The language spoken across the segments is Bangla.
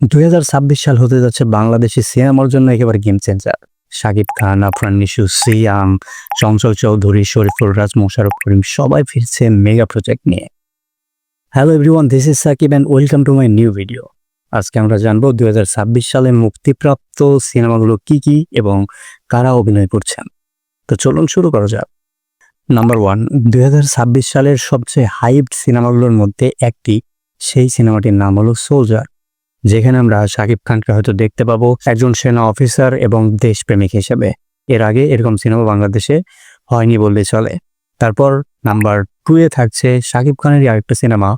দুই হাজার ছাব্বিশ সাল হতে যাচ্ছে বাংলাদেশি সিনেমার জন্য একেবারে গেম চেঞ্জার শাকিব খান, আফরান নিশু, সিয়াম, চঞ্চল চৌধুরী, শরীফুল রাজ মোশারফ করিম, সবাই ফিরছে মেগা প্রজেক্ট নিয়ে। Hello everyone this is Sakib and welcome to my new video আজকে আমরা জানব দুই হাজার ছাব্বিশ সালে মুক্তিপ্রাপ্ত সিনেমাগুলো কি কি এবং কারা অভিনয় করছেন। তো চলুন শুরু করা যাক। নাম্বার ওয়ান দুই হাজার ছাব্বিশ সালের সবচেয়ে হাইপড সিনেমাগুলোর মধ্যে একটি, সেই সিনেমাটির নাম হলো সোলজার যেখানে আমরা শাকিব খানকে হয়তো দেখতে পাবো একজন সেনা অফিসার এবং দেশপ্রেমিক হিসেবে। এর আগে এরকম সিনেমা বাংলাদেশে হয়নি বললে চলে। তারপর নাম্বার টু এ থাকছে শাকিব খানেরই আরেকটা cinema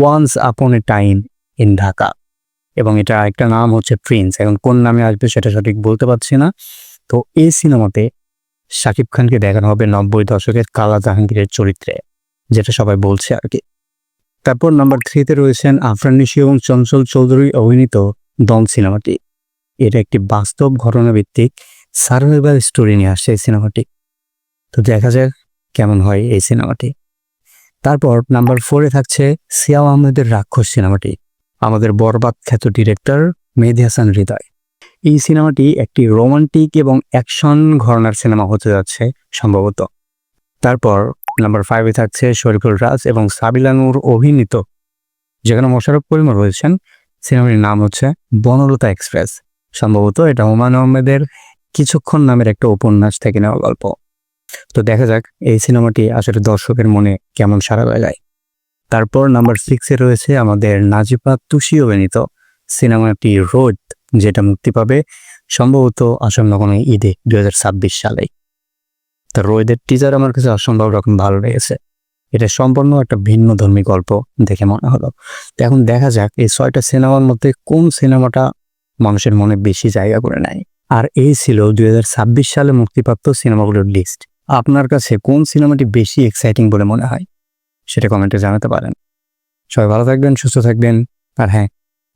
once upon A time in Dhaka এবং এটা একটা নাম হচ্ছে প্রিন্স এখন কোন নামে আসবে সেটা সঠিক বলতে পারছি না। তো এই সিনেমাতে শাকিব খানকে দেখানো হবে নব্বই দশকের কালা জাহাঙ্গীরের চরিত্রে, যেটা সবাই বলছে আর কি। তারপর নাম্বার থ্রিতে রয়েছেন আফরান নিশি এবং চঞ্চল চৌধুরী অভিনীত দম সিনেমাটি। এটা একটি বাস্তব ঘটনা ভিত্তিক সার্ভাইভাল স্টোরি নিয়ে আসছে এই সিনেমাটি। তো দেখা যাক কেমন হয় এই সিনেমাটি। তারপর নাম্বার ফোরে থাকছে সিয়াম আহমেদের রাক্ষস সিনেমাটি। আমাদের বরবাদ খ্যাত ডিরেক্টর মেহেদি হাসান হৃদয়। এই সিনেমাটি একটি রোমান্টিক এবং অ্যাকশন ঘরানার সিনেমা হতে যাচ্ছে সম্ভবত। তারপর নাম্বার ফাইভে থাকছে শরীফুল রাজ এবং সাবিলানুর অভিনীত। যেখানে মোশারফ করিমও রয়েছেন, সিনেমাটির নাম হচ্ছে বনলতা এক্সপ্রেস। সম্ভবত এটা হুমায়ুন আহমেদের কিছুক্ষণ নামের একটা উপন্যাস থেকে নেওয়া গল্প। তো দেখা যাক এই সিনেমাটি আসলে দর্শকের মনে কেমন সাড়া লাগায়। তারপর নাম্বার সিক্সে রয়েছে আমাদের নাজিপা তুষি অভিনীত সিনেমাটি রোদ যেটা মুক্তি পাবে সম্ভবত আসন্ন কোনো ঈদে দুই হাজার ছাব্বিশ সালে। তো রোদের টিজার আমার কাছে অসম্ভব রকম ভালো লেগেছে। এটা সম্পূর্ণ একটা ভিন্ন ধর্মী গল্প দেখে মনে হলো। তো এখন দেখা যাক এই ছয়টা সিনেমার মধ্যে কোন সিনেমাটা মানুষের মনে বেশি জায়গা করে নেয়। আর এই ছিল দুই ছাব্বিশ সালে মুক্তিপ্রাপ্ত সিনেমাগুলোর লিস্ট আপনার কাছে কোন সিনেমাটি বেশি এক্সাইটিং বলে মনে হয়? সেটা কমেন্টে জানাতে পারেন। সবাই ভালো থাকবেন, সুস্থ থাকবেন। আর হ্যাঁ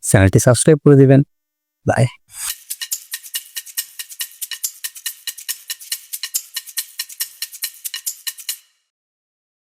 চ্যানেলটি সাবস্ক্রাইব করে দিবেন। বাই